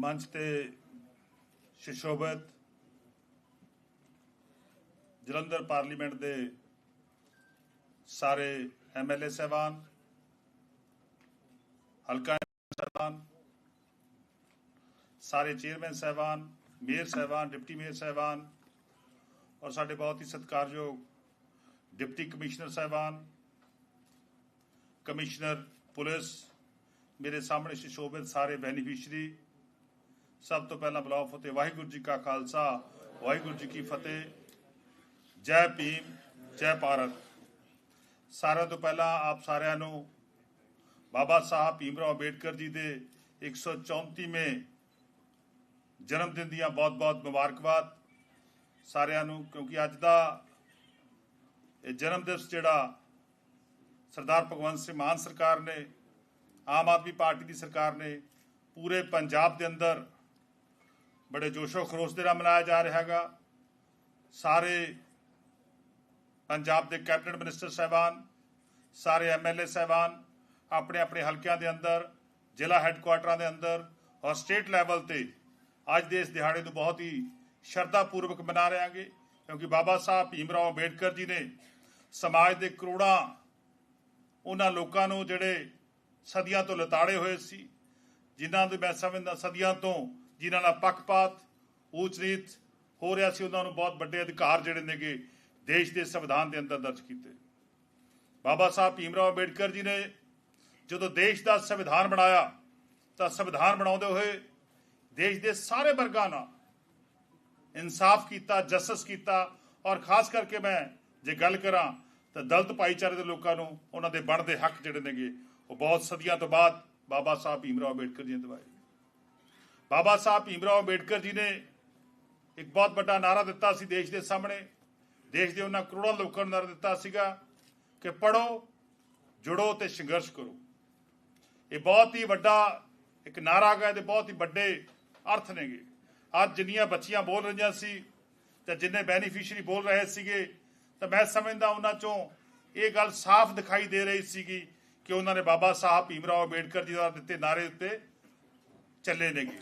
ਮੰਚ ਤੇ ਸ਼ਿਸ਼ੋਭਤ ਜਲੰਧਰ ਪਾਰਲੀਮੈਂਟ ਦੇ ਸਾਰੇ ਐਮਐਲਏ ਸਹਿਬਾਨ, ਹਲਕਾ ਸਹਿਬਾਨ, ਸਾਰੇ ਚੇਅਰਮੈਨ ਸਹਿਬਾਨ, ਮੇਅਰ ਸਹਿਬਾਨ, ਡਿਪਟੀ ਮੇਅਰ ਸਹਿਬਾਨ ਔਰ ਸਾਡੇ ਬਹੁਤ ਹੀ ਸਤਿਕਾਰਯੋਗ ਡਿਪਟੀ ਕਮਿਸ਼ਨਰ ਸਹਿਬਾਨ, ਕਮਿਸ਼ਨਰ ਪੁਲਿਸ, ਮੇਰੇ ਸਾਹਮਣੇ ਸ਼ਿਸ਼ੋਭਿਤ ਸਾਰੇ ਬੈਨੀਫੀਸ਼ਰੀ ਸਭ ਤੋਂ ਪਹਿਲਾਂ ਬਲਾਉ ਫਤਿਹ, ਵਾਹਿਗੁਰੂ ਜੀ ਕਾ ਖਾਲਸਾ, ਵਾਹਿਗੁਰੂ ਜੀ ਕੀ ਫਤਿਹ। ਜੈ ਭੀਮ, ਜੈ ਭਾਰਤ। ਸਾਰਿਆਂ ਤੋਂ ਪਹਿਲਾਂ ਆਪ ਸਾਰਿਆਂ ਨੂੰ ਬਾਬਾ ਸਾਹਿਬ ਭੀਮਰਾਓ ਅੰਬੇਡਕਰ ਜੀ ਦੇ 134ਵੇਂ ਜਨਮ ਦਿਨ ਦੀਆਂ ਬਹੁਤ-ਬਹੁਤ ਮੁਬਾਰਕਬਾਦ ਸਾਰਿਆਂ ਨੂੰ, ਕਿਉਂਕਿ ਅੱਜ ਦਾ ਇਹ ਜਨਮ ਦਿਵਸ ਜਿਹੜਾ ਸਰਦਾਰ ਭਗਵੰਤ ਸਿੰਘ ਮਾਨ ਸਰਕਾਰ ਨੇ, ਆਮ ਆਦਮੀ ਪਾਰਟੀ ਦੀ ਸਰਕਾਰ ਨੇ ਪੂਰੇ ਪੰਜਾਬ ਦੇ ਅੰਦਰ ਬੜੇ ਜੋਸ਼ੋ ਖਰੋਸ਼ ਦੇ ਨਾਲ ਮਨਾਇਆ ਜਾ ਰਿਹਾ ਹੈਗਾ। ਸਾਰੇ ਪੰਜਾਬ ਦੇ ਕੈਬਨਿਟ ਮਿਨਿਸਟਰ ਸਹਿਬਾਨ, ਸਾਰੇ ਐਮਐਲਏ ਸਹਿਬਾਨ, ਆਪਣੇ ਆਪਣੇ ਹਲਕਿਆਂ ਦੇ ਅੰਦਰ, ਜ਼ਿਲ੍ਹਾ ਹੈੱਡਕੁਆਟਰਾਂ ਦੇ ਅੰਦਰ ਔਰ ਸਟੇਟ ਲੈਵਲ ਤੇ ਅੱਜ ਦੇ ਇਸ ਦਿਹਾੜੇ ਨੂੰ ਬਹੁਤ ਹੀ ਸ਼ਰਧਾ ਪੂਰਵਕ ਮਨਾ ਰਹੇ ਹਾਂਗੇ, ਕਿਉਂਕਿ ਬਾਬਾ ਸਾਹਿਬ ਭੀਮਰਾਓ ਅੰਬੇਡਕਰ ਜੀ ਨੇ ਸਮਾਜ ਦੇ ਕਰੋੜਾਂ ਉਹਨਾਂ ਲੋਕਾਂ ਨੂੰ ਜਿਹੜੇ ਸਦੀਆਂ ਤੋਂ ਲਤਾੜੇ ਹੋਏ ਸੀ, ਜਿਨ੍ਹਾਂ ਦੇ ਮੈਂ ਸਮਝਦਾ, ਸਦੀਆਂ ਤੋਂ ਜਿਨ੍ਹਾਂ ਨਾਲ ਪੱਖਪਾਤ ਊਚ ਨੀਚ ਹੋ ਰਿਹਾ ਸੀ, ਉਹਨਾਂ ਨੂੰ ਬਹੁਤ ਵੱਡੇ ਅਧਿਕਾਰ ਜਿਹੜੇ ਨੇਗੇ ਦੇਸ਼ ਦੇ ਸੰਵਿਧਾਨ ਦੇ ਅੰਦਰ ਦਰਜ ਕੀਤੇ। ਬਾਬਾ ਸਾਹਿਬ ਭੀਮਰਾਓ ਅੰਬੇਡਕਰ ਜੀ ਨੇ ਜਦੋਂ ਦੇਸ਼ ਦਾ ਸੰਵਿਧਾਨ ਬਣਾਇਆ, ਤਾਂ ਸੰਵਿਧਾਨ ਬਣਾਉਂਦੇ ਹੋਏ ਦੇਸ਼ ਦੇ ਸਾਰੇ ਵਰਗਾਂ ਨਾਲ ਇਨਸਾਫ ਕੀਤਾ, ਜਸਟਿਸ ਕੀਤਾ ਔਰ ਖਾਸ ਕਰਕੇ ਮੈਂ ਜੇ ਗੱਲ ਕਰਾਂ, ਤਾਂ ਦਲਤ ਭਾਈਚਾਰੇ ਦੇ ਲੋਕਾਂ ਨੂੰ ਉਹਨਾਂ ਦੇ ਬਣਦੇ ਹੱਕ ਜਿਹੜੇ ਨੇਗੇ, ਉਹ ਬਹੁਤ ਸਦੀਆਂ ਤੋਂ ਬਾਅਦ ਬਾਬਾ ਸਾਹਿਬ ਭੀਮਰਾਓ ਅੰਬੇਡਕਰ ਜੀ ਨੇ ਦਿਵਾਏ। ਬਾਬਾ ਸਾਹਿਬ ਭੀਮਰਾਓ ਅੰਬੇਡਕਰ ਜੀ ਨੇ ਇੱਕ ਬਹੁਤ ਵੱਡਾ ਨਾਰਾ ਦਿੱਤਾ ਸੀ ਦੇਸ਼ ਦੇ ਸਾਹਮਣੇ। ਦੇਸ਼ ਦੇ ਉਹਨਾਂ ਕਰੋੜਾਂ ਲੋਕਾਂ ਨੂੰ ਨਾਰਾ ਦਿੱਤਾ ਸੀਗਾ ਕਿ ਪੜੋ ਜੁੜੋ ਤੇ ਸੰਘਰਸ਼ ਕਰੋ। ਇਹ ਬਹੁਤ ਹੀ ਵੱਡਾ ਇੱਕ ਨਾਰਾ ਹੈਗਾ ਤੇ ਬਹੁਤ ਹੀ ਵੱਡੇ ਅਰਥ ਨੇਗੇ। ਅੱਜ ਜਿੰਨੀਆਂ ਬੱਚੀਆਂ ਬੋਲ ਰਹੀਆਂ ਸੀ ਤੇ ਜਿੰਨੇ ਬੈਨੀਫੀਸ਼ੀਅਰੀ ਬੋਲ ਰਹੇ ਸੀਗੇ, ਤਾਂ ਮੈਂ ਸਮਝਦਾ ਉਹਨਾਂ ਚੋਂ ਇਹ ਗੱਲ ਸਾਫ਼ ਦਿਖਾਈ ਦੇ ਰਹੀ ਸੀਗੀ ਕਿ ਉਹਨਾਂ ਨੇ ਬਾਬਾ ਸਾਹਿਬ ਭੀਮਰਾਓ ਅੰਬੇਡਕਰ ਜੀ ਦਾ ਦਿੱਤੇ ਨਾਰੇ ਉੱਤੇ ਚੱਲੇ ਨੇਗੇ।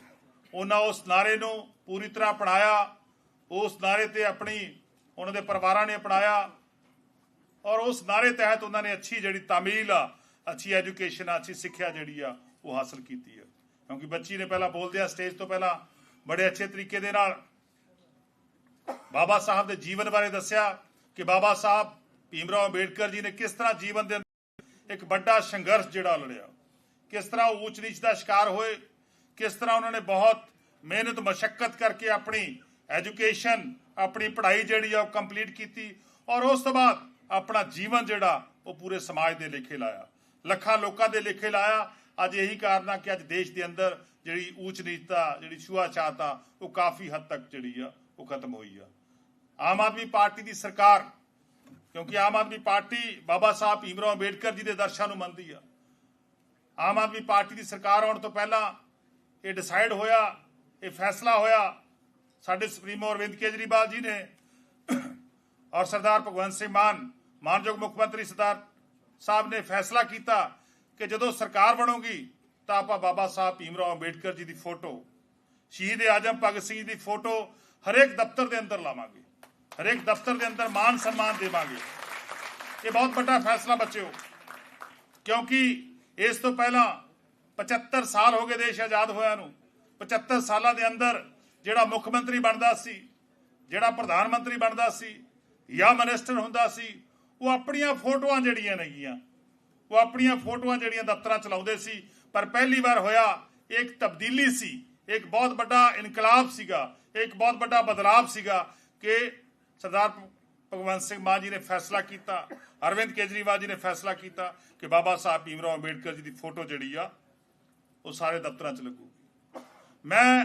ਉਹਨਾਂ ਉਸ ਨਾਰੇ ਨੂੰ ਪੂਰੀ ਤਰ੍ਹਾਂ ਅਪਣਾਇਆ, ਉਸ ਨਾਰੇ ਤੇ ਆਪਣੀ, ਉਹਨਾਂ ਦੇ ਪਰਿਵਾਰਾਂ ਨੇ ਅਪਣਾਇਆ ਔਰ ਉਸ ਨਾਰੇ ਤਹਿਤ ਉਹਨਾਂ ਨੇ ਅੱਛੀ ਜਿਹੜੀ ਤਾਮੀਲ ਆ, ਅੱਛੀ ਐਜੂਕੇਸ਼ਨ ਆ, ਅੱਛੀ ਸਿੱਖਿਆ ਜਿਹੜੀ ਆ, ਉਹ ਹਾਸਲ ਕੀਤੀ ਆ। ਕਿਉਂਕਿ ਬੱਚੀ ਨੇ ਪਹਿਲਾਂ ਬੋਲਦੇ ਆ ਸਟੇਜ ਤੋਂ ਪਹਿਲਾਂ ਬੜੇ ਅੱਛੇ ਤਰੀਕੇ ਦੇ ਨਾਲ ਬਾਬਾ ਸਾਹਿਬ ਦੇ ਜੀਵਨ ਬਾਰੇ ਦੱਸਿਆ ਕਿ ਬਾਬਾ ਸਾਹਿਬ ਭੀਮਰਾਓ ਅੰਬੇਡਕਰ ਜੀ ਨੇ ਕਿਸ ਤਰ੍ਹਾਂ ਜੀਵਨ ਦੇ ਇੱਕ ਵੱਡਾ ਸੰਘਰਸ਼ ਜਿਹੜਾ ਲੜਿਆ, ਕਿਸ ਤਰ੍ਹਾਂ ਉਹ ਊਚ ਨੀਚ ਦਾ ਸ਼ਿਕਾਰ ਹੋਏ ਕਿਸ ਤਰ੍ਹਾਂ ਉਹਨਾਂ ਨੇ ਬਹੁਤ ਮਿਹਨਤ, ਮਸ਼ੱਕਤ ਕਰਕੇ ਆਪਣੀ ਐਜੂਕੇਸ਼ਨ, ਆਪਣੀ ਪੜ੍ਹਾਈ ਜਿਹੜੀ ਆ ਉਹ ਕੰਪਲੀਟ ਕੀਤੀ ਔਰ ਉਸ ਤੋਂ ਬਾਅਦ ਆਪਣਾ ਜੀਵਨ ਜਿਹੜਾ ਉਹ ਪੂਰੇ ਸਮਾਜ ਦੇ ਲੇਖੇ ਲਾਇਆ। ਲੱਖਾਂ ਲੋਕਾਂ ਦੇ ਲੇਖੇ ਲਾਇਆ। ਅੱਜ ਇਹੀ ਕਾਰਨ ਆ ਕਿ ਅੱਜ ਦੇਸ਼ ਦੇ ਅੰਦਰ ਜਿਹੜੀ ਊਚ ਨੀਚਤਾ, ਜਿਹੜੀ ਛੂਆਛਾਤ ਆ, ਉਹ ਕਾਫੀ ਹੱਦ ਤੱਕ ਜਿਹੜੀ ਆ ਉਹ ਖਤਮ ਹੋਈ ਆ। ਆਮ ਆਦਮੀ ਪਾਰਟੀ ਦੀ ਸਰਕਾਰ, ਕਿਉਂਕਿ ਆਮ ਆਦਮੀ ਪਾਰਟੀ ਬਾਬਾ ਸਾਹਿਬ ਭੀਮਰਾਓ ਅੰਬੇਡਕਰ ਜੀ ਦੇ ਦਰਸ਼ਾਂ ਨੂੰ ਮੰਨਦੀ ਆ। ਆਮ ਆਦਮੀ ਪਾਰਟੀ ਦੀ ਸਰਕਾਰ ਆਉਣ ਤੋਂ ਪਹਿਲਾਂ ਇਹ ਡਿਸਾਈਡ ਹੋਇਆ, ਇਹ ਫੈਸਲਾ ਹੋਇਆ। ਸਾਡੇ ਸੁਪਰੀਮੋ ਅਰਵਿੰਦ ਕੇਜਰੀਵਾਲ ਜੀ ਨੇ ਔਰ ਸਰਦਾਰ ਭਗਵੰਤ ਸਿੰਘ ਮਾਨ, ਮਾਨਯੋਗ ਮੁੱਖ ਮੰਤਰੀ ਸਰਦਾਰ ਸਾਹਿਬ ਨੇ ਫੈਸਲਾ ਕੀਤਾ ਕਿ ਜਦੋਂ ਸਰਕਾਰ ਬਣੂਗੀ, ਤਾਂ ਆਪਾਂ ਬਾਬਾ ਸਾਹਿਬ ਭੀਮਰਾਓ ਅੰਬੇਡਕਰ ਜੀ ਦੀ ਫੋਟੋ, ਸ਼ਹੀਦ ਆਜਮ ਭਗਤ ਸਿੰਘ ਜੀ ਦੀ ਫੋਟੋ ਹਰੇਕ ਦਫ਼ਤਰ ਦੇ ਅੰਦਰ ਲਾਵਾਂਗੇ। ਹਰੇਕ ਦਫ਼ਤਰ ਦੇ ਅੰਦਰ ਮਾਨ ਸਨਮਾਨ ਦੇਵਾਂਗੇ। ਇਹ ਬਹੁਤ ਵੱਡਾ ਫੈਸਲਾ ਬੱਚਿਓ, ਕਿਉਂਕਿ ਇਸ ਤੋਂ ਪਹਿਲਾਂ 75 ਸਾਲ ਹੋ ਗਏ ਦੇਸ਼ ਆਜ਼ਾਦ ਹੋਇਆ ਨੂੰ। 75 ਸਾਲਾਂ ਦੇ ਅੰਦਰ ਜਿਹੜਾ ਮੁੱਖ ਮੰਤਰੀ ਬਣਦਾ ਸੀ, ਜਿਹੜਾ ਪ੍ਰਧਾਨ ਮੰਤਰੀ ਬਣਦਾ ਸੀ, ਜਾਂ ਮਿਨਿਸਟਰ ਹੁੰਦਾ ਸੀ, ਉਹ ਆਪਣੀਆਂ ਫੋਟੋਆਂ ਜਿਹੜੀਆਂ ਨੇਗੀਆਂ, ਉਹ ਆਪਣੀਆਂ ਫੋਟੋਆਂ ਜਿਹੜੀਆਂ ਦਫ਼ਤਰਾਂ ਚਲਾਉਂਦੇ ਸੀ। ਪਰ ਪਹਿਲੀ ਵਾਰ ਹੋਇਆ, ਇੱਕ ਤਬਦੀਲੀ ਸੀ, ਇੱਕ ਬਹੁਤ ਵੱਡਾ ਇਨਕਲਾਬ ਸੀਗਾ, ਇੱਕ ਬਹੁਤ ਵੱਡਾ ਬਦਲਾਅ ਸੀਗਾ ਕਿ ਸਰਦਾਰ ਭਗਵੰਤ ਸਿੰਘ ਮਾਨ ਜੀ ਨੇ ਫੈਸਲਾ ਕੀਤਾ, ਅਰਵਿੰਦ ਕੇਜਰੀਵਾਲ ਜੀ ਨੇ ਫੈਸਲਾ ਕੀਤਾ ਕਿ ਬਾਬਾ ਸਾਹਿਬ ਭੀਮ ਰਾਓ ਅੰਬੇਡਕਰ ਜੀ ਦੀ ਫੋਟੋ ਜਿਹੜੀ ਆ ਉਹ ਸਾਰੇ ਦਫ਼ਤਰਾਂ 'ਚ ਲੱਗੂ। ਮੈਂ,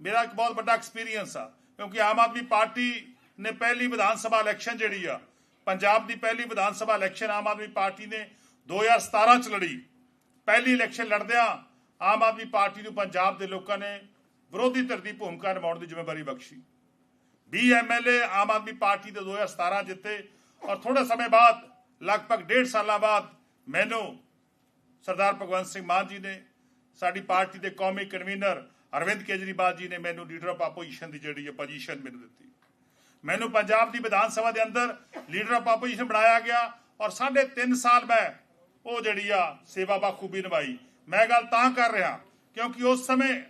ਮੇਰਾ ਇੱਕ ਬਹੁਤ ਵੱਡਾ ਐਕਸਪੀਰੀਅੰਸ ਆ, ਕਿਉਂਕਿ ਆਮ ਆਦਮੀ ਪਾਰਟੀ ਨੇ ਪਹਿਲੀ ਵਿਧਾਨ ਸਭਾ ਇਲੈਕਸ਼ਨ ਜਿਹੜੀ ਆ, ਪੰਜਾਬ ਦੀ ਪਹਿਲੀ ਵਿਧਾਨ ਸਭਾ ਇਲੈਕਸ਼ਨ ਆਮ ਆਦਮੀ ਪਾਰਟੀ ਨੇ 2017 ਚ ਲੜੀ। ਪਹਿਲੀ ਇਲੈਕਸ਼ਨ ਲੜਦਿਆਂ ਆਮ ਆਦਮੀ ਪਾਰਟੀ ਨੂੰ ਪੰਜਾਬ ਦੇ ਲੋਕਾਂ ਨੇ ਵਿਰੋਧੀ ਧਿਰ ਦੀ ਭੂਮਿਕਾ ਨਿਭਾਉਣ ਦੀ ਜ਼ਿੰਮੇਵਾਰੀ ਬਖਸ਼ੀ। 20 ਐਮਐਲਏ ਆਮ ਆਦਮੀ ਪਾਰਟੀ ਦੇ 2017 ਜਿੱਤੇ ਔਰ ਥੋੜੇ ਸਮੇਂ ਬਾਅਦ, ਲਗਭਗ ਡੇਢ ਸਾਲਾਂ ਬਾਅਦ, ਮੈਨੂੰ ਸਰਦਾਰ ਭਗਵੰਤ ਸਿੰਘ ਮਾਨ ਜੀ ਨੇ ਸਾਡੀ ਪਾਰਟੀ ਦੇ ਕੌਮੀ ਕਨਵੀਨਰ ਅਰਵਿੰਦ ਕੇਜਰੀਵਾਲ ਜੀ ਨੇ ਮੈਨੂੰ ਲੀਡਰ ਆਫ ਆਪੋਜੀਸ਼ਨ ਦੀ ਜਿਹੜੀ ਹੈ ਪੋਜੀਸ਼ਨ ਮੈਨੂੰ ਦਿੱਤੀ। ਮੈਨੂੰ ਪੰਜਾਬ ਦੀ ਵਿਧਾਨ ਸਭਾ ਦੇ ਅੰਦਰ ਲੀਡਰ ਆਫ ਆਪੋਜੀਸ਼ਨ ਬਣਾਇਆ ਗਿਆ ਔਰ ਸਾਢੇ 3 ਸਾਲ ਮੈਂ ਉਹ ਜਿਹੜੀ ਆ ਸੇਵਾ ਬਾਖੂਬੀ ਨਿਭਾਈ। ਮੈਂ ਗੱਲ ਤਾਂ ਕਰ ਰਿਹਾ ਕਿਉਂਕਿ ਉਸ ਸਮੇਂ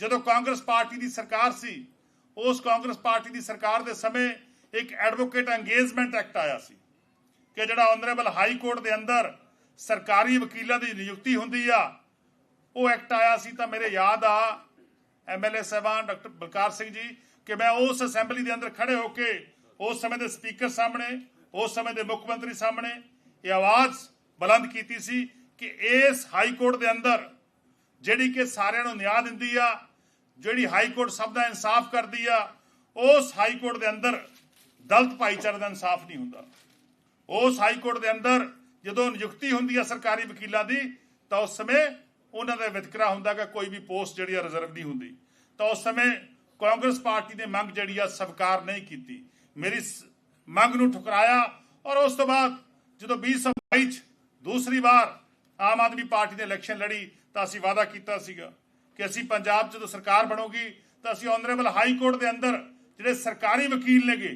ਜਦੋਂ ਕਾਂਗਰਸ ਪਾਰਟੀ ਦੀ ਸਰਕਾਰ ਸੀ, ਉਸ ਕਾਂਗਰਸ ਪਾਰਟੀ ਦੀ ਸਰਕਾਰ ਦੇ ਸਮੇਂ ਇੱਕ ਐਡਵੋਕੇਟ ਅੰਗੇਜਮੈਂਟ ਐਕਟ ਆਇਆ ਸੀ ਕਿ ਜਿਹੜਾ ਆਨਰੇਬਲ ਹਾਈ ਕੋਰਟ ਦੇ ਅੰਦਰ ਸਰਕਾਰੀ ਵਕੀਲਾਂ ਦੀ ਨਿਯੁਕਤੀ ਹੁੰਦੀ ਆ ਉਹ ਐਕਟ ਆਇਆ ਸੀ ਤਾਂ ਮੇਰੇ ਯਾਦ ਆ ਐਮਐਲਏ ਸਾਹਿਬਾਨ ਡਾਕਟਰ ਬਲਕਾਰ ਸਿੰਘ ਜੀ, ਕਿ ਮੈਂ ਉਸ ਅਸੈਂਬਲੀ ਦੇ ਅੰਦਰ ਖੜੇ ਹੋ ਕੇ ਉਸ ਸਮੇਂ ਦੇ ਸਪੀਕਰ ਸਾਹਮਣੇ, ਉਸ ਸਮੇਂ ਦੇ ਮੁੱਖ ਮੰਤਰੀ ਸਾਹਮਣੇ ਇਹ ਆਵਾਜ਼ ਬੁਲੰਦ ਕੀਤੀ ਸੀ ਕਿ ਇਸ ਹਾਈ ਕੋਰਟ ਦੇ ਅੰਦਰ ਜਿਹੜੀ ਕਿ ਸਾਰਿਆਂ ਨੂੰ ਨਿਆਂ ਦਿੰਦੀ ਆ, ਜਿਹੜੀ ਹਾਈ ਕੋਰਟ ਸਭ ਦਾ ਇਨਸਾਫ ਕਰਦੀ ਆ, ਉਸ ਹਾਈ ਕੋਰਟ ਦੇ ਅੰਦਰ ਦਲਤ ਭਾਈਚਾਰੇ ਦਾ ਇਨਸਾਫ ਨਹੀਂ ਹੁੰਦਾ। ਉਸ ਹਾਈ ਕੋਰਟ ਦੇ ਅੰਦਰ ਜਦੋਂ ਨਿਯੁਕਤੀ ਹੁੰਦੀ ਆ ਸਰਕਾਰੀ ਵਕੀਲਾਂ ਦੀ, ਤਾਂ ਉਸ ਸਮੇਂ ਉਹਨਾਂ ਦਾ ਵਿਤਕਰਾ ਹੁੰਦਾ ਕਿ ਕੋਈ ਵੀ ਪੋਸਟ ਜਿਹੜੀ ਆ ਰਿਜ਼ਰਵ ਨਹੀਂ ਹੁੰਦੀ। ਤਾਂ ਉਸ ਸਮੇਂ ਕਾਂਗਰਸ ਪਾਰਟੀ ਨੇ ਮੰਗ ਜਿਹੜੀ ਆ ਸਵੀਕਾਰ ਨਹੀਂ ਕੀਤੀ। ਮੇਰੀ ਮੰਗ ਨੂੰ ਠੁਕਰਾਇਆ ਔਰ ਉਸ ਤੋਂ ਬਾਅਦ ਜਦੋਂ 2022 ਚ ਦੂਸਰੀ ਵਾਰ ਆਮ ਆਦਮੀ ਪਾਰਟੀ ਨੇ ਇਲੈਕਸ਼ਨ ਲੜੀ ਤਾਂ ਅਸੀਂ ਵਾਅਦਾ ਕੀਤਾ ਸੀਗਾ ਕਿ ਅਸੀਂ ਪੰਜਾਬ ਜਦੋਂ ਸਰਕਾਰ ਬਣੂਗੀ ਤਾਂ ਅਸੀਂ ਆਨਰੇਬਲ ਹਾਈ ਕੋਰਟ ਦੇ ਅੰਦਰ ਜਿਹੜੇ ਸਰਕਾਰੀ ਵਕੀਲ ਨੇਗੇ,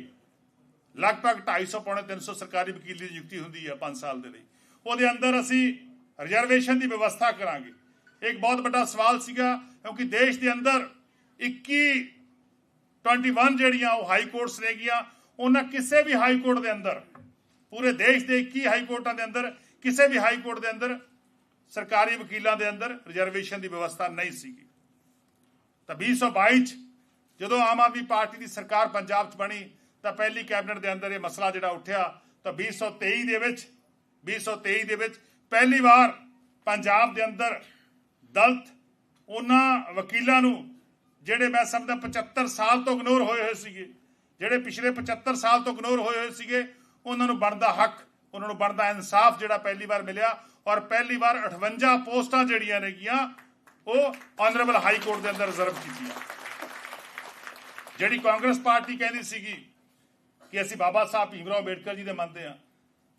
ਲਗਭਗ 250 ਪੌਣੇ 300 ਸਰਕਾਰੀ ਵਕੀਲ ਦੀ ਨਿਯੁਕਤੀ ਹੁੰਦੀ ਹੈ 5 ਸਾਲ ਦੇ ਲਈ, ਉਹਦੇ ਅੰਦਰ ਅਸੀਂ ਰਿਜ਼ਰਵੇਸ਼ਨ ਦੀ ਵਿਵਸਥਾ ਕਰਾਂਗੇ। ਇੱਕ ਬਹੁਤ ਵੱਡਾ ਸਵਾਲ ਸੀਗਾ, ਕਿਉਂਕਿ ਦੇਸ਼ ਦੇ ਅੰਦਰ 21 21 ਜਿਹੜੀਆਂ ਉਹ ਹਾਈ ਕੋਰਟਸ ਨੇਗੀਆਂ ਉਹਨਾਂ ਕਿਸੇ ਵੀ ਹਾਈ ਕੋਰਟ ਦੇ ਅੰਦਰ, ਪੂਰੇ ਦੇਸ਼ ਦੇ 21 ਹਾਈ ਕੋਰਟਾਂ ਦੇ ਅੰਦਰ, ਕਿਸੇ ਵੀ ਹਾਈ ਕੋਰਟ ਦੇ ਅੰਦਰ ਸਰਕਾਰੀ ਵਕੀਲਾਂ ਦੇ ਅੰਦਰ ਰਿਜ਼ਰਵੇਸ਼ਨ ਦੀ ਵਿਵਸਥਾ ਨਹੀਂ ਸੀਗੀ। ਤਾਂ 2022 ਚ ਜਦੋਂ ਆਮ ਆਦਮੀ ਪਾਰਟੀ ਦੀ ਸਰਕਾਰ ਪੰਜਾਬ 'ਚ ਬਣੀ, ਤਾਂ ਪਹਿਲੀ ਕੈਬਨਿਟ ਦੇ ਅੰਦਰ ਇਹ ਮਸਲਾ ਜਿਹੜਾ ਉੱਠਿਆ, ਤਾਂ 2023 ਦੇ ਵਿੱਚ 2023 ਦੇ ਵਿੱਚ ਪਹਿਲੀ ਵਾਰ ਪੰਜਾਬ ਦੇ ਅੰਦਰ ਦਲਤ, ਉਹਨਾਂ ਵਕੀਲਾਂ ਨੂੰ, ਜਿਹੜੇ ਮੈਂ ਸਮਝਦਾ 75 ਸਾਲ ਤੋਂ ਇਗਨੋਰ ਹੋਏ ਹੋਏ ਸੀਗੇ, ਜਿਹੜੇ ਪਿਛਲੇ 75 ਸਾਲ ਤੋਂ ਇਗਨੋਰ ਹੋਏ ਹੋਏ ਸੀਗੇ, ਉਹਨਾਂ ਨੂੰ ਬਣਦਾ ਹੱਕ, ਉਹਨਾਂ ਨੂੰ ਬਣਦਾ ਇਨਸਾਫ ਜਿਹੜਾ ਪਹਿਲੀ ਵਾਰ ਮਿਲਿਆ ਔਰ ਪਹਿਲੀ ਵਾਰ 58 ਪੋਸਟਾਂ ਜਿਹੜੀਆਂ ਨੇਗੀਆਂ, ਉਹ ਆਨਰੇਬਲ ਹਾਈ ਕੋਰਟ ਦੇ ਅੰਦਰ ਰਿਜ਼ਰਵ ਕੀਤੀਆਂ। ਜਿਹੜੀ ਕਾਂਗਰਸ ਪਾਰਟੀ ਕਹਿੰਦੀ ਸੀਗੀ ਕਿ ਅਸੀਂ ਬਾਬਾ ਸਾਹਿਬ ਭੀਮਰਾਓ ਅੰਬੇਡਕਰ ਜੀ ਦੇ ਮੰਨਦੇ ਹਾਂ,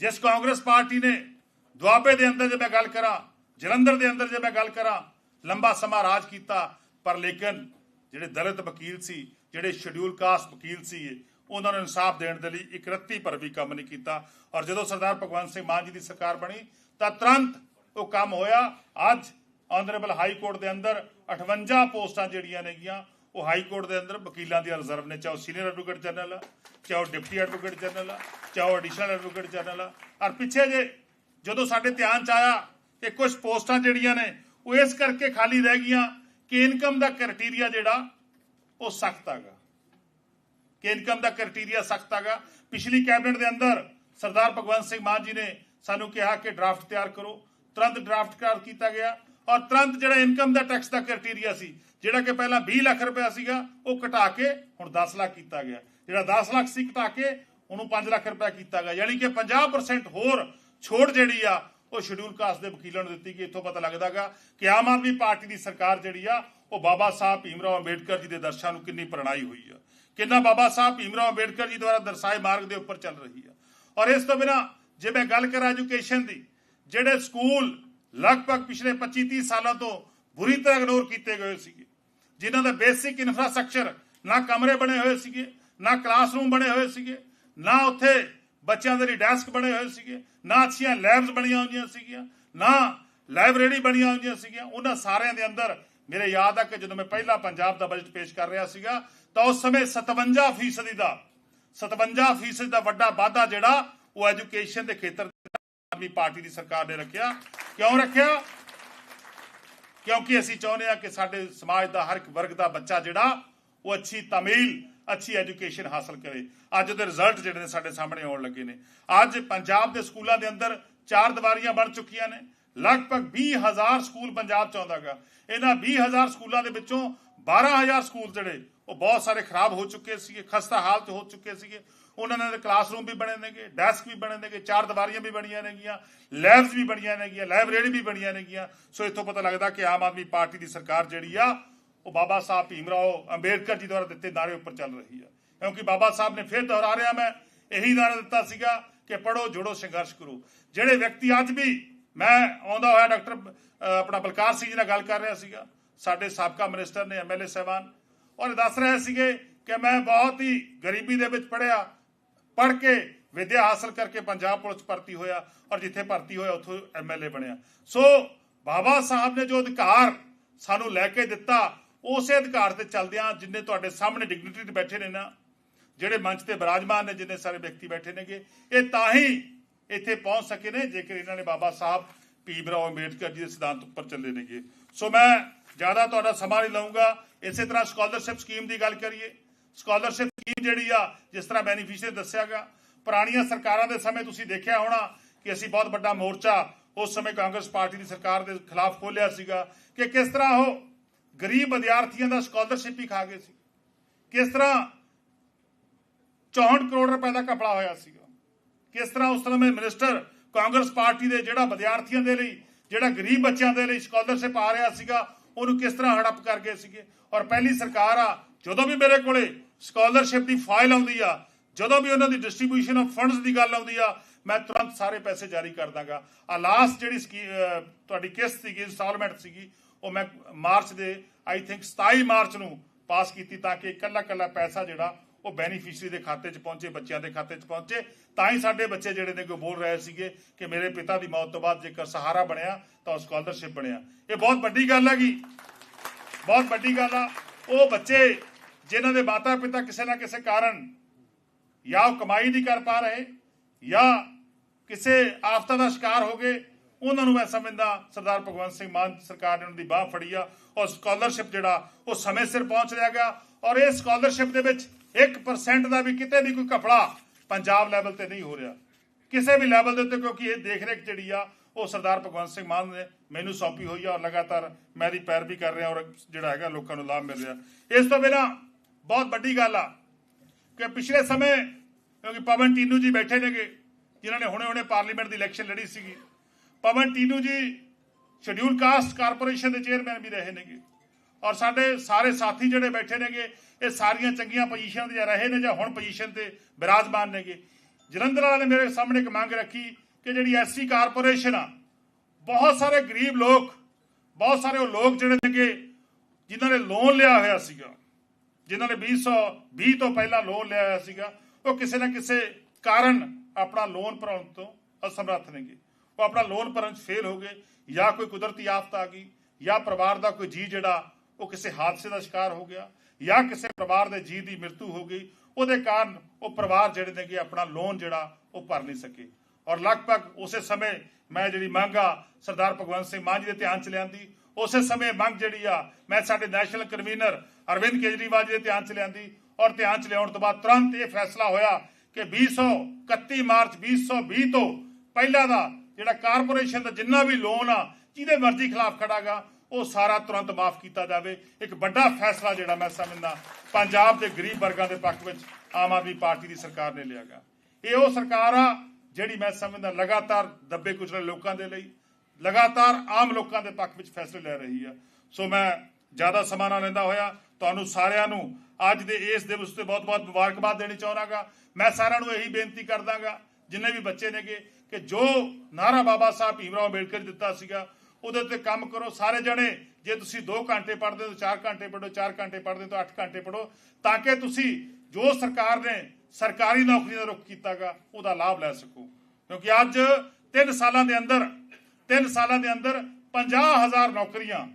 ਜਿਸ ਕਾਂਗਰਸ ਪਾਰਟੀ ਨੇ ਦੁਆਬੇ ਦੇ ਅੰਦਰ ਜੇ ਮੈਂ ਗੱਲ ਕਰਾਂ ਜਲੰਧਰ ਦੇ ਅੰਦਰ ਜੇ ਮੈਂ ਗੱਲ ਕਰਾਂ, ਲੰਬਾ ਸਮਾਂ ਰਾਜ ਕੀਤਾ, ਪਰ ਲੇਕਿਨ ਜਿਹੜੇ ਦਲਿਤ ਵਕੀਲ ਸੀ, ਜਿਹੜੇ ਸ਼ਡਿਊਲ ਕਾਸਟ ਵਕੀਲ ਸੀ, ਉਹਨਾਂ ਨੂੰ ਇਨਸਾਫ ਦੇਣ ਦੇ ਲਈ ਇੱਕ ਰੱਤੀ ਪਰ ਵੀ ਕੰਮ ਨਹੀਂ ਕੀਤਾ। ਔਰ ਜਦੋਂ ਸਰਦਾਰ ਭਗਵੰਤ ਸਿੰਘ ਮਾਨ ਜੀ ਦੀ ਸਰਕਾਰ ਬਣੀ, ਤਾਂ ਤੁਰੰਤ ਉਹ ਕੰਮ ਹੋਇਆ। ਅੱਜ ਆਨਰੇਬਲ ਹਾਈ ਕੋਰਟ ਦੇ ਅੰਦਰ 58 ਪੋਸਟਾਂ ਜਿਹੜੀਆਂ ਨੇਗੀਆਂ, ਉਹ ਹਾਈ ਕੋਰਟ ਦੇ ਅੰਦਰ ਵਕੀਲਾਂ ਦੀ ਰਿਜ਼ਰਵ ਨੇ, ਚਾਹੇ ਉਹ ਸੀਨੀਅਰ ਐਡਵੋਕੇਟ ਜਨਰਲ ਆ, ਚਾਹੇ ਉਹ ਡਿਪਟੀ ਐਡਵੋਕੇਟ ਜਨਰਲ ਆ, ਚਾਹੇ ਉਹ ਐਡੀਸ਼ਨਲ ਐਡਵੋਕੇਟ ਜਨਰਲ ਆ। ਔਰ ਪਿੱਛੇ ਜੇ ਜਦੋਂ ਸਾਡੇ ਧਿਆਨ ਚ ਆਇਆ ਕਿ ਕੁਝ ਪੋਸਟਾਂ ਜਿਹੜੀਆਂ ਨੇ, ਉਹ ਇਸ ਕਰਕੇ ਖਾਲੀ ਰਹਿ ਗਈਆਂ ਕਿ ਇਨਕਮ ਦਾ ਕ੍ਰਾਈਟੇਰੀਆ ਜਿਹੜਾ, ਉਹ ਸਖਤ ਹੈਗਾ। ਕਿ ਇਨਕਮ ਦਾ ਕ੍ਰਾਈਟੇਰੀਆ ਸਖਤ ਹੈਗਾ। ਪਿਛਲੀ ਕੈਬਨਿਟ ਦੇ ਅੰਦਰ ਸਰਦਾਰ ਭਗਵੰਤ ਸਿੰਘ ਮਾਨ ਜੀ ਨੇ ਸਾਨੂੰ ਕਿਹਾ ਕਿ ਡਰਾਫਟ ਤਿਆਰ ਕਰੋ। ਤੁਰੰਤ ਡਰਾਫਟ ਤਿਆਰ ਕੀਤਾ ਗਿਆ ਔਰ ਤੁਰੰਤ ਜਿਹੜਾ ਇਨਕਮ ਦਾ ਟੈਕਸ ਦਾ ਕ੍ਰਾਈਟੇਰੀਆ ਸੀ, ਜਿਹੜਾ ਕਿ ਪਹਿਲਾਂ 20 ਲੱਖ ਰੁਪਇਆ ਸੀਗਾ, ਉਹ ਘਟਾ ਕੇ ਹੁਣ 10 ਲੱਖ ਕੀਤਾ ਗਿਆ। ਜਿਹੜਾ 10 ਲੱਖ ਸੀ, ਘਟਾ ਕੇ ਉਹਨੂੰ 5 ਲੱਖ ਰੁਪਇਆ ਕੀਤਾ ਗਿਆ। ਯਾਨੀ ਕਿ 50% ਹੋਰ ਛੋਟ ਜਿਹੜੀ ਆ ਉਹ ਸ਼ਡਿਊਲ ਕਾਸਟ ਦੇ ਵਕੀਲਾਂ ਨੂੰ ਦਿੱਤੀ ਗਈ ਇੱਥੋਂ ਪਤਾ ਲੱਗਦਾਗਾ ਕਿ ਆਮ ਆਦਮੀ ਪਾਰਟੀ ਦੀ ਸਰਕਾਰ ਜਿਹੜੀ ਆ, ਉਹ ਬਾਬਾ ਸਾਹਿਬ ਭੀਮਰਾਓ ਅੰਬੇਡਕਰ ਜੀ ਦੇ ਦਰਸ਼ਾਂ ਨੂੰ ਕਿੰਨੀ ਪ੍ਰਣਾਈ ਹੋਈ ਆ। ਕਿੰਨਾ ਬਾਬਾ ਸਾਹਿਬ ਭੀਮਰਾਓ ਅੰਬੇਡਕਰ ਜੀ ਦੁਆਰਾ ਦਰਸਾਏ ਮਾਰਗ ਦੇ ਉੱਪਰ ਚੱਲ ਰਹੀ ਆ। ਔਰ ਇਸ ਤੋਂ ਬਿਨਾ ਜੇ ਮੈਂ ਗੱਲ ਕਰਾਂ ਐਜੂਕੇਸ਼ਨ ਦੀ, ਜਿਹੜੇ ਸਕੂਲ ਲਗਭਗ ਪਿਛਲੇ 25 30 ਸਾਲਾਂ ਤੋਂ ਬੁਰੀ ਤਰ੍ਹਾਂ ਇਗਨੋਰ ਕੀਤੇ ਗਏ ਸੀਗੇ, ਜਿਨ੍ਹਾਂ ਦਾ ਬੇਸਿਕ ਇਨਫਰਾਸਟ੍ਰਕਚਰ ਨਾ ਕਮਰੇ ਬਣੇ ਹੋਏ ਸੀਗੇ, ਨਾ ਕਲਾਸਰੂਮ ਬਣੇ ਹੋਏ ਸੀਗੇ, ਨਾ ਉੱਥੇ ਬੱਚਿਆਂ ਦੇ ਲਈ ਡੈਸਕ ਬਣੇ ਹੋਏ ਸੀਗੇ, ਨਾ ਅੱਛੀਆਂ ਲੈਬਸ ਬਣੀਆਂ ਹੋਈਆਂ ਸੀਗੀਆਂ, ਨਾ ਲਾਇਬ੍ਰੇਰੀ ਬਣੀਆਂ ਹੋਈਆਂ ਸੀਗੀਆਂ, ਉਹਨਾਂ ਸਾਰਿਆਂ ਦੇ ਅੰਦਰ ਮੇਰੇ ਯਾਦ ਆ ਕਿ ਜਦੋਂ ਮੈਂ ਪਹਿਲਾ ਪੰਜਾਬ ਦਾ ਬਜਟ ਪੇਸ਼ ਕਰ ਰਿਹਾ ਸੀਗਾ, ਤਾਂ ਉਸ ਸਮੇਂ 57 ਫੀਸਦੀ ਦਾ 57 ਫੀਸਦ ਦਾ ਵੱਡਾ ਵਾਧਾ ਜਿਹੜਾ ਉਹ ਐਜੂਕੇਸ਼ਨ ਦੇ ਖੇਤਰ ਆਦਮੀ ਪਾਰਟੀ ਦੀ ਸਰਕਾਰ ਨੇ ਰੱਖਿਆ। ਕਿਉਂ ਰੱਖਿਆ? ਕਿਉਂਕਿ ਅਸੀਂ ਚਾਹੁੰਦੇ ਹਾਂ ਕਿ ਸਾਡੇ ਸਮਾਜ ਦਾ ਹਰ ਇੱਕ ਵਰਗ ਦਾ ਬੱਚਾ ਜਿਹੜਾ ਉਹ ਅੱਛੀ ਤਾਮੀਲ ਅੱਛੀ ਐਜੂਕੇਸ਼ਨ ਹਾਸਲ ਕਰੇ। ਅੱਜ ਉਹਦੇ ਰਿਜ਼ਲਟ ਜਿਹੜੇ ਨੇ ਸਾਡੇ ਸਾਹਮਣੇ ਆਉਣ ਲੱਗੇ ਨੇ। ਅੱਜ ਪੰਜਾਬ ਦੇ ਸਕੂਲਾਂ ਦੇ ਅੰਦਰ ਚਾਰ ਦੀਵਾਰੀਆਂ ਬਣ ਚੁੱਕੀਆਂ ਨੇ। ਲਗਭਗ 20000 ਸਕੂਲ ਪੰਜਾਬ ਚ ਆਉਂਦਾਗਾ। ਇਹਨਾਂ 20000 ਸਕੂਲਾਂ ਦੇ ਵਿੱਚੋਂ 12000 ਸਕੂਲ ਜਿਹੜੇ, ਉਹ ਬਹੁਤ ਸਾਰੇ ਖਰਾਬ ਹੋ ਚੁੱਕੇ ਸੀਗੇ, ਖਸਤਾ ਹਾਲਤ ਹੋ ਚੁੱਕੇ ਸੀਗੇ। ਉਹਨਾਂ ਦੇ ਕਲਾਸਰੂਮ ਵੀ ਬਣੇ ਨੇਗੇ ਡੈਸਕ ਵੀ ਬਣੇ ਨੇਗੇ, ਚਾਰ ਦੀਵਾਰੀਆਂ ਵੀ ਬਣੀਆਂ ਨੇਗੀਆਂ ਲੈਬਸ ਵੀ ਬਣੀਆਂ ਨੇਗੀਆਂ ਲਾਇਬ੍ਰੇਰੀ ਵੀ ਬਣੀਆਂ ਨੇਗੀਆਂ। ਸੋ ਇੱਥੋਂ ਪਤਾ ਲੱਗਦਾ ਕਿ ਆਮ ਆਦਮੀ ਪਾਰਟੀ ਦੀ ਸਰਕਾਰ ਜਿਹੜੀ ਆ ਉਹ ਬਾਬਾ ਸਾਹਿਬ ਭੀਮਰਾਓ ਅੰਬੇਡਕਰ ਜੀ ਦੁਆਰਾ ਦਿੱਤੇ ਨਾਰੇ ਉੱਪਰ ਚੱਲ ਰਹੀ ਹੈ। ਕਿਉਂਕਿ ਬਾਬਾ ਸਾਹਿਬ ਨੇ ਫਿਰ ਦੁਹਰਾ ਰਿਹਾ ਮੈਂ ਇਹੀ ਨਾਰਾ ਦਿੱਤਾ ਸੀਗਾ ਕਿ ਪੜੋ ਜੁੜੋ, ਸੰਘਰਸ਼ ਕਰੋ। ਜਿਹੜੇ ਵਿਅਕਤੀ ਅੱਜ ਵੀ ਮੈਂ ਆਉਂਦਾ ਹੋਇਆ ਡਾਕਟਰ ਆਪਣਾ ਬਲਕਾਰ ਸਿੰਘ ਜੀ ਨਾਲ ਗੱਲ ਕਰ ਰਿਹਾ ਸੀਗਾ, ਸਾਡੇ ਸਾਬਕਾ ਮਿਨਿਸਟਰ ਨੇ ਐਮਐਲਏ ਸਾਹਿਬਾਨ ਔਰ ਦੱਸ ਰਹੇ ਸੀਗੇ ਕਿ ਮੈਂ ਬਹੁਤ ਹੀ ਗਰੀਬੀ ਦੇ ਵਿੱਚ ਪੜਿਆ ਪੜ ਕੇ ਵਿਦਿਆ ਹਾਸਲ ਕਰਕੇ ਪੰਜਾਬ ਪੁਲਿਸ ਭਰਤੀ ਹੋਇਆ ਔਰ ਜਿੱਥੇ ਭਰਤੀ ਹੋਇਆ ਉੱਥੋਂ ਐਮਐਲਏ ਬਣਿਆ। ਸੋ ਬਾਬਾ ਸਾਹਿਬ ਨੇ ਜੋ ਅਧਿਕਾਰ ਸਾਨੂੰ ਲੈ ਕੇ ਦਿੱਤਾ ਉਸੇ ਅਧਿਕਾਰ ਤੇ ਚੱਲਦਿਆਂ ਜਿੰਨੇ ਤੁਹਾਡੇ ਸਾਹਮਣੇ ਡਿਗਨਿਟੀ ਤੇ ਬੈਠੇ ਨੇ ਨਾ, ਜਿਹੜੇ ਮੰਚ ਤੇ ਬਰਾਜਮਾਨ ਨੇ, ਜਿੰਨੇ ਸਾਰੇ ਵਿਅਕਤੀ ਬੈਠੇ ਨੇਗੇ, ਇਹ ਤਾਂ ਹੀ ਇੱਥੇ ਪਹੁੰਚ ਸਕੇ ਨੇ, ਜੇਕਰ ਇਹਨਾਂ ਨੇ ਬਾਬਾ ਸਾਹਿਬ ਭੀਮ ਰਾਓ ਅੰਬੇਡਕਰ ਜੀ ਦੇ ਸਿਧਾਂਤ ਉੱਪਰ ਚੱਲੇ ਨੇਗੇ। ਸੋ ਮੈਂ ਜ਼ਿਆਦਾ ਤੁਹਾਡਾ ਸਮਾਂ ਨਹੀਂ ਲਵਾਂਗਾ ਇਸੇ ਤਰ੍ਹਾਂ ਸਕਾਲਰਸ਼ਿਪ ਸਕੀਮ ਦੀ ਗੱਲ ਕਰੀਏ। ਸਕਾਲਰਸ਼ਿਪ ਸਕੀਮ ਜਿਹੜੀ ਆ, ਜਿਸ ਤਰ੍ਹਾਂ ਬੈਨੀਫੀਸ਼ੀਅਰੀ ਦੱਸਿਆਗਾ ਪੁਰਾਣੀਆਂ ਸਰਕਾਰਾਂ ਦੇ ਸਮੇਂ ਤੁਸੀਂ ਦੇਖਿਆ ਹੋਣਾ ਕਿ ਅਸੀਂ ਬਹੁਤ ਵੱਡਾ ਮੋਰਚਾ ਉਸ ਸਮੇਂ ਕਾਂਗਰਸ ਪਾਰਟੀ ਦੀ ਸਰਕਾਰ ਦੇ ਖਿਲਾਫ ਖੋਲਿਆ ਸੀਗਾ ਕਿ ਕਿਸ ਤਰ੍ਹਾਂ ਉਹ ਗਰੀਬ ਵਿਦਿਆਰਥੀਆਂ ਦਾ ਸਕਾਲਰਸ਼ਿਪ ਹੀ ਖਾ ਗਏ ਸੀ। ਕਿਸ ਤਰ੍ਹਾਂ 64 ਕਰੋੜ ਰੁਪਏ ਦਾ ਘਪਲਾ ਹੋਇਆ ਸੀਗਾ। ਕਿਸ ਤਰ੍ਹਾਂ ਉਸ ਸਮੇਂ ਮਿਨਿਸਟਰ ਕਾਂਗਰਸ ਪਾਰਟੀ ਦੇ ਜਿਹੜਾ ਵਿਦਿਆਰਥੀਆਂ ਦੇ ਲਈ, ਜਿਹੜਾ ਗਰੀਬ ਬੱਚਿਆਂ ਦੇ ਲਈ ਸਕਾਲਰਸ਼ਿਪ ਆ ਰਿਹਾ ਸੀਗਾ, ਉਹਨੂੰ ਕਿਸ ਤਰ੍ਹਾਂ ਹੜਪ ਕਰ ਗਏ ਸੀਗੇ? ਔਰ ਪਹਿਲੀ ਸਰਕਾਰ ਆ, ਜਦੋਂ ਵੀ ਮੇਰੇ ਕੋਲੇ ਸਕਾਲਰਸ਼ਿਪ ਦੀ ਫਾਈਲ ਆਉਂਦੀ ਆ, ਜਦੋਂ ਵੀ ਉਹਨਾਂ ਦੀ ਡਿਸਟ੍ਰੀਬਿਊਸ਼ਨ ਆਫ ਫੰਡਸ ਦੀ ਗੱਲ ਆਉਂਦੀ ਆ, ਮੈਂ ਤੁਰੰਤ ਸਾਰੇ ਪੈਸੇ ਜਾਰੀ ਕਰ ਦਾਂਗਾ ਆ ਲਾਸਟ ਜਿਹੜੀ ਸਕੀ- ਤੁਹਾਡੀ ਕਿਸ਼ਤ ਸੀਗੀ ਇੰਸਟਾਲਮੈਂਟ ਸੀਗੀ ਉਹ ਮੈਂ ਮਾਰਚ ਦੇ ਆਈ ਥਿੰਕ 27 ਮਾਰਚ ਨੂੰ ਪਾਸ ਕੀਤੀ ਤਾਂ ਕਿ ਇਕੱਲਾ ਇਕੱਲਾ ਪੈਸਾ ਜਿਹੜਾ ਉਹ ਬੈਨੀਫੀਸ਼ਰੀ ਦੇ ਖਾਤੇ 'ਚ ਪਹੁੰਚੇ, ਬੱਚਿਆਂ ਦੇ ਖਾਤੇ 'ਚ ਪਹੁੰਚੇ। ਤਾਂ ਹੀ ਸਾਡੇ ਬੱਚੇ ਜਿਹੜੇ ਨੇ ਕੋ ਬੋਲ ਰਹੇ ਸੀਗੇ ਕਿ ਮੇਰੇ ਪਿਤਾ ਦੀ ਮੌਤ ਤੋਂ ਬਾਅਦ ਜੇਕਰ ਸਹਾਰਾ ਬਣਿਆ ਤਾਂ ਉਹ ਸਕਾਲਰਸ਼ਿਪ ਬਣਿਆ। ਇਹ ਬਹੁਤ ਵੱਡੀ ਗੱਲ ਹੈਗੀ। ਬਹੁਤ ਵੱਡੀ ਗੱਲ ਆ। ਉਹ ਬੱਚੇ ਜਿਨ੍ਹਾਂ ਦੇ ਮਾਤਾ ਪਿਤਾ ਕਿਸੇ ਨਾ ਕਿਸੇ ਕਾਰਨ ਜਾਂ ਉਹ ਕਮਾਈ ਨਹੀਂ ਕਰ ਪਾ ਰਹੇ ਜਾਂ ਕਿਸੇ ਆਫ਼ਤਾ ਦਾ ਸ਼ਿਕਾਰ ਹੋ ਗਏ ਉਹਨਾਂ ਨੂੰ ਮੈਂ ਸਮਝਦਾ, ਸਰਦਾਰ ਭਗਵੰਤ ਸਿੰਘ ਮਾਨ ਸਰਕਾਰ ਨੇ ਉਹਨਾਂ ਦੀ ਬਾਹ ਫੜੀ ਆ, ਔਰ ਸਕਾਲਰਸ਼ਿਪ ਜਿਹੜਾ, ਉਹ ਸਮੇਂ ਸਿਰ ਪਹੁੰਚ ਰਿਹਾ ਗਿਆ, ਔਰ ਇਹ ਸਕਾਲਰਸ਼ਿਪ ਦੇ ਵਿੱਚ 1% ਦਾ ਵੀ ਕਿਤੇ ਵੀ ਕੋਈ ਘਪਲਾ ਪੰਜਾਬ ਲੈਵਲ ਤੇ ਨਹੀਂ ਹੋ ਰਿਹਾ। ਕਿਸੇ ਵੀ ਲੈਵਲ ਦੇ ਉੱਤੇ, ਕਿਉਂਕਿ ਇਹ ਦੇਖ ਰੇਖ ਜਿਹੜੀ ਆ, ਉਹ ਸਰਦਾਰ ਭਗਵੰਤ ਸਿੰਘ ਮਾਨ ਨੇ ਮੈਨੂੰ ਸੌਂਪੀ ਹੋਈ ਆ, ਔਰ ਲਗਾਤਾਰ ਮੈਂ ਦੀ ਪੈਰਵੀ ਕਰ ਰਿਹਾ, ਔਰ ਜਿਹੜਾ ਹੈਗਾ, ਲੋਕਾਂ ਨੂੰ ਲਾਭ ਮਿਲ ਰਿਹਾ। ਇਸ ਤੋਂ ਬਿਨਾਂ ਬਹੁਤ ਵੱਡੀ ਗੱਲ ਆ, ਕਿ ਪਿਛਲੇ ਸਮੇਂ, ਕਿਉਂਕਿ ਪਵਨ ਟੀਨੂ ਜੀ ਬੈਠੇ ਨੇਗੇ, ਜਿਨ੍ਹਾਂ ਨੇ ਹੁਣੇ-ਹੁਣੇ ਪਾਰਲੀਮੈਂਟ ਦੀ ਇਲੈਕਸ਼ਨ ਲੜੀ ਸੀਗੀ Pawan Tinu ji scheduled caste corporation ਦੇ ਚੇਅਰਮੈਨ ਵੀ ਰਹੇ ਨੇਗੇ। ਔਰ ਸਾਡੇ ਸਾਰੇ ਸਾਥੀ ਜਿਹੜੇ ਬੈਠੇ ਨੇਗੇ, ਇਹ ਸਾਰੀਆਂ ਚੰਗੀਆਂ ਪੋਜੀਸ਼ਨ ਤੇ ਜਾਂ ਰਹੇ ਨੇ ਜਾਂ ਹੁਣ ਪੋਜੀਸ਼ਨ ਤੇ ਬਿਰਾਜਮਾਨ ਨੇਗੇ। ਜਲੰਧਰ ਵਾਲਿਆਂ ਨੇ ਮੇਰੇ ਸਾਹਮਣੇ ਇੱਕ ਮੰਗ ਰੱਖੀ ਕਿ ਜਿਹੜੀ ਐਸਸੀ ਕਾਰਪੋਰੇਸ਼ਨ ਆ, ਬਹੁਤ ਸਾਰੇ ਗਰੀਬ ਲੋਕ, ਬਹੁਤ ਸਾਰੇ ਉਹ ਲੋਕ ਜਿਹੜੇ ਨੇਗੇ, ਜਿਨ੍ਹਾਂ ਨੇ ਲੋਨ ਲਿਆ ਹੋਇਆ ਸੀਗਾ, ਜਿਨ੍ਹਾਂ ਨੇ 2020 ਤੋਂ ਪਹਿਲਾਂ ਲੋਨ ਲਿਆ ਹੋਇਆ ਸੀਗਾ, ਉਹ ਕਿਸੇ ਨਾ ਕਿਸੇ ਕਾਰਨ ਆਪਣਾ ਲੋਨ ਭਰਨ ਤੋਂ ਅਸਮਰੱਥ ਨੇਗੇ। ਉਹ ਆਪਣਾ ਲੋਨ ਭਰਨ 'ਚ ਫੇਲ ਹੋ ਗਏ, ਜਾਂ ਕੋਈ ਕੁਦਰਤੀ ਆਫਤ ਆ ਗਈ, ਜਾਂ ਪਰਿਵਾਰ ਦਾ ਕੋਈ ਜੀ ਜਿਹੜਾ, ਉਹ ਕਿਸੇ ਹਾਦਸੇ ਦਾ ਸ਼ਿਕਾਰ ਹੋ ਗਿਆ, ਜਾਂ ਕਿਸੇ ਪਰਿਵਾਰ ਦੇ ਜੀ ਦੀ ਮ੍ਰਿਤੂ ਹੋ ਗਈ, ਉਹਦੇ ਕਾਰਨ ਉਹ ਪਰਿਵਾਰ ਜਿਹੜੇ ਨੇਗੇ ਆਪਣਾ ਲੋਨ ਜਿਹੜਾ, ਉਹ ਭਰ ਨਹੀਂ ਸਕੇ। ਔਰ ਲਗਭਗ ਉਸੇ ਸਮੇਂ ਮੈਂ ਜਿਹੜੀ ਮੰਗ ਆ ਸਰਦਾਰ ਭਗਵੰਤ ਸਿੰਘ ਮਾਨ ਜੀ ਦੇ ਧਿਆਨ ਚ ਲਿਆਂਦੀ, ਉਸੇ ਸਮੇਂ ਮੰਗ ਜਿਹੜੀ ਆ ਮੈਂ ਸਾਡੇ ਨੈਸ਼ਨਲ ਕਨਵੀਨਰ ਅਰਵਿੰਦ ਕੇਜਰੀਵਾਲ ਜੀ ਦੇ ਧਿਆਨ ਚ ਲਿਆਂਦੀ, ਔਰ ਧਿਆਨ ਚ ਲਿਆਉਣ ਤੋਂ ਬਾਅਦ ਤੁਰੰਤ ਇਹ ਫੈਸਲਾ ਹੋਇਆ ਕਿ 231 ਮਾਰਚ 2020 ਤੋਂ ਪਹਿਲਾਂ ਦਾ ਜਿਹੜਾ ਕਾਰਪੋਰੇਸ਼ਨ ਦਾ ਜਿੰਨਾ ਵੀ ਲੋਨ ਆ, ਜਿਹਦੇ ਮਰਜ਼ੀ ਖਿਲਾਫ ਖੜਾਗਾ, ਉਹ ਸਾਰਾ ਤੁਰੰਤ ਮਾਫ ਕੀਤਾ ਜਾਵੇ। ਇੱਕ ਵੱਡਾ ਫੈਸਲਾ ਜਿਹੜਾ ਮੈਂ ਸਮਝਦਾ, ਪੰਜਾਬ ਦੇ ਗਰੀਬ ਵਰਗਾਂ ਦੇ ਪੱਖ ਵਿੱਚ ਆਮ ਆਦਮੀ ਪਾਰਟੀ ਦੀ ਸਰਕਾਰ ਨੇ ਲਿਆਗਾ। ਇਹ ਉਹ ਸਰਕਾਰ ਆ ਜਿਹੜੀ ਮੈਂ ਸਮਝਦਾ ਲਗਾਤਾਰ ਦੱਬੇ ਕੁਚਲੇ ਲੋਕਾਂ ਦੇ ਲਈ, ਲਗਾਤਾਰ ਆਮ ਲੋਕਾਂ ਦੇ ਪੱਖ ਵਿੱਚ ਫੈਸਲੇ ਲੈ ਰਹੀ ਆ। ਸੋ ਮੈਂ ਜ਼ਿਆਦਾ ਸਮਾਂ ਨਾ ਲੈਂਦਾ ਹੋਇਆ, ਤੁਹਾਨੂੰ ਸਾਰਿਆਂ ਨੂੰ ਅੱਜ ਦੇ ਇਸ ਦਿਵਸ ਤੇ ਬਹੁਤ-ਬਹੁਤ ਮੁਬਾਰਕਬਾਦ ਦੇਣੀ ਚਾਹਣਾਗਾ ਮੈਂ ਸਾਰਿਆਂ ਨੂੰ ਇਹੀ ਬੇਨਤੀ ਕਰਦਾਗਾ, ਜਿੰਨੇ ਵੀ ਬੱਚੇ ਨੇਗੇ ਕਿ ਜੋ ਨਾਰਾ ਬਾਬਾ ਸਾਹਿਬ ਭੀਮ ਰਾਓ ਅੰਬੇਡਕਰ ਦਿੱਤਾ ਸੀਗਾ, ਉਹਦੇ ਉੱਤੇ ਕੰਮ ਕਰੋ ਸਾਰੇ ਜਣੇ। ਜੇ ਤੁਸੀਂ 2 ਘੰਟੇ ਪੜ੍ਹਦੇ ਹੋ 4 ਘੰਟੇ ਪੜ੍ਹੋ 4 ਘੰਟੇ ਪੜ੍ਹਦੇ ਹੋ 8 ਘੰਟੇ ਪੜ੍ਹੋ। ਤਾਂ ਕਿ ਤੁਸੀਂ ਜੋ ਸਰਕਾਰ ਨੇ ਸਰਕਾਰੀ ਨੌਕਰੀ ਦਾ ਰੁਖ ਕੀਤਾਗਾ, ਉਹਦਾ ਲਾਭ ਲੈ ਸਕੋ। ਕਿਉਂਕਿ ਅੱਜ 3 ਸਾਲਾਂ ਦੇ ਅੰਦਰ 3 ਸਾਲਾਂ ਦੇ ਅੰਦਰ 50000 ਨੌਕਰੀਆਂ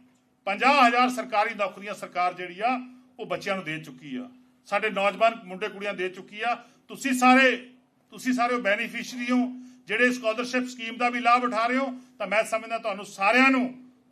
50000 ਸਰਕਾਰੀ ਨੌਕਰੀਆਂ ਸਰਕਾਰ ਜਿਹੜੀ ਆ, ਉਹ ਬੱਚਿਆਂ ਨੂੰ ਦੇ ਚੁੱਕੀ ਆ। ਸਾਡੇ ਨੌਜਵਾਨ ਮੁੰਡੇ ਕੁੜੀਆਂ ਦੇ ਚੁੱਕੀ ਆ। ਤੁਸੀਂ ਸਾਰੇ ਤੁਸੀਂ ਸਾਰੇ ਬੈਨੀਫੀਸ਼ੀਅਰੀ ਹੋ। ਜਿਹੜੇ ਸਕਾਲਰਸ਼ਿਪ ਸਕੀਮ ਦਾ ਵੀ ਲਾਭ ਉਠਾ ਰਹੇ ਹੋ, ਤਾਂ ਮੈਂ ਸਮਝਦਾ ਤੁਹਾਨੂੰ ਸਾਰਿਆਂ ਨੂੰ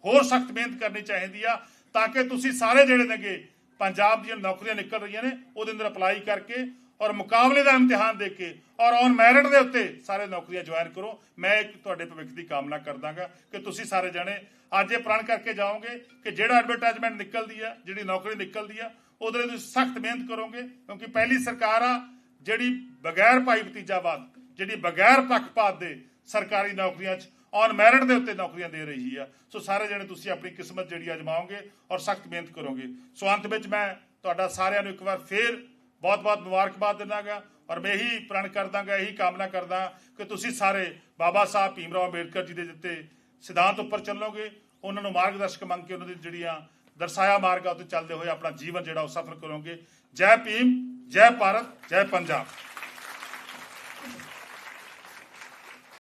ਹੋਰ ਸਖਤ ਮਿਹਨਤ ਕਰਨੀ ਚਾਹੀਦੀ ਆ, ਤਾਂ ਕਿ ਤੁਸੀਂ ਸਾਰੇ ਜਿਹੜੇ ਨੇਗੇ ਪੰਜਾਬ ਦੀਆਂ ਨੌਕਰੀਆਂ ਨਿਕਲ ਰਹੀਆਂ ਨੇ, ਉਹਦੇ ਅੰਦਰ ਅਪਲਾਈ ਕਰਕੇ ਔਰ ਮੁਕਾਬਲੇ ਦਾ ਇਮਤਿਹਾਨ ਦੇ ਕੇ ਔਰ ਔਨ ਮੈਰਿਟ ਦੇ ਉੱਤੇ ਸਾਰੇ ਨੌਕਰੀਆਂ ਜੁਆਇਨ ਕਰੋ। ਮੈਂ ਇੱਕ ਤੁਹਾਡੇ ਭਵਿੱਖ ਦੀ ਕਾਮਨਾ ਕਰਦਾਗਾ ਕਿ ਤੁਸੀਂ ਸਾਰੇ ਜਣੇ ਅੱਜ ਇਹ ਪ੍ਰਣ ਕਰਕੇ ਜਾਓਗੇ ਕਿ ਜਿਹੜਾ ਐਡਵਰਟਾਈਜ਼ਮੈਂਟ ਨਿਕਲਦੀ ਆ, ਜਿਹੜੀ ਨੌਕਰੀ ਨਿਕਲਦੀ ਆ, ਉਹਦੇ ਲਈ ਤੁਸੀਂ ਸਖਤ ਮਿਹਨਤ ਕਰੋਗੇ, ਕਿਉਂਕਿ ਪਹਿਲੀ ਸਰਕਾਰ ਆ ਜਿਹੜੀ ਬਗੈਰ ਭਾਈ ਭਤੀਜਾਵਾਦ ਜਿਹੜੀ ਬਗੈਰ ਪੱਖਪਾਤ ਦੇ ਸਰਕਾਰੀ ਨੌਕਰੀਆਂ 'ਚ ਔਨ ਮੈਰਿਟ ਦੇ ਉੱਤੇ ਨੌਕਰੀਆਂ ਦੇ ਰਹੀ ਆ। ਸੋ ਸਾਰੇ ਜਣੇ ਤੁਸੀਂ ਆਪਣੀ ਕਿਸਮਤ ਜਿਹੜੀ ਅਜਮਾਓਗੇ ਔਰ ਸਖਤ ਮਿਹਨਤ ਕਰੋਗੇ। ਸੋ ਅੰਤ ਵਿੱਚ ਮੈਂ ਤੁਹਾਡਾ ਸਾਰਿਆਂ ਨੂੰ ਇੱਕ ਵਾਰ ਫੇਰ ਬਹੁਤ-ਬਹੁਤ ਮੁਬਾਰਕਬਾਦ ਦਿੰਦਾਗਾ ਔਰ ਮੈਂ ਇਹੀ ਪ੍ਰਣ ਕਰਦਾਗਾ, ਇਹੀ ਕਾਮਨਾ ਕਰਦਾ ਕਿ ਤੁਸੀਂ ਸਾਰੇ ਬਾਬਾ ਸਾਹਿਬ ਭੀਮ ਰਾਓ ਅੰਬੇਡਕਰ ਜੀ ਦੇ ਦਿੱਤੇ ਸਿਧਾਂਤ ਉੱਪਰ ਚੱਲੋਗੇ। ਉਹਨਾਂ ਨੂੰ ਮਾਰਗਦਰਸ਼ਕ ਮੰਗ ਕੇ ਉਹਨਾਂ ਦੀ ਜਿਹੜੀਆਂ ਦਰਸਾਇਆ ਮਾਰਗਾਂ ਉੱਤੇ ਚੱਲਦੇ ਹੋਏ ਆਪਣਾ ਜੀਵਨ ਜਿਹੜਾ ਉਹ ਸਫਲ ਕਰੋਗੇ। ਜੈ ਭੀਮ, ਜੈ ਭਾਰਤ, ਜੈ ਪੰਜਾਬ।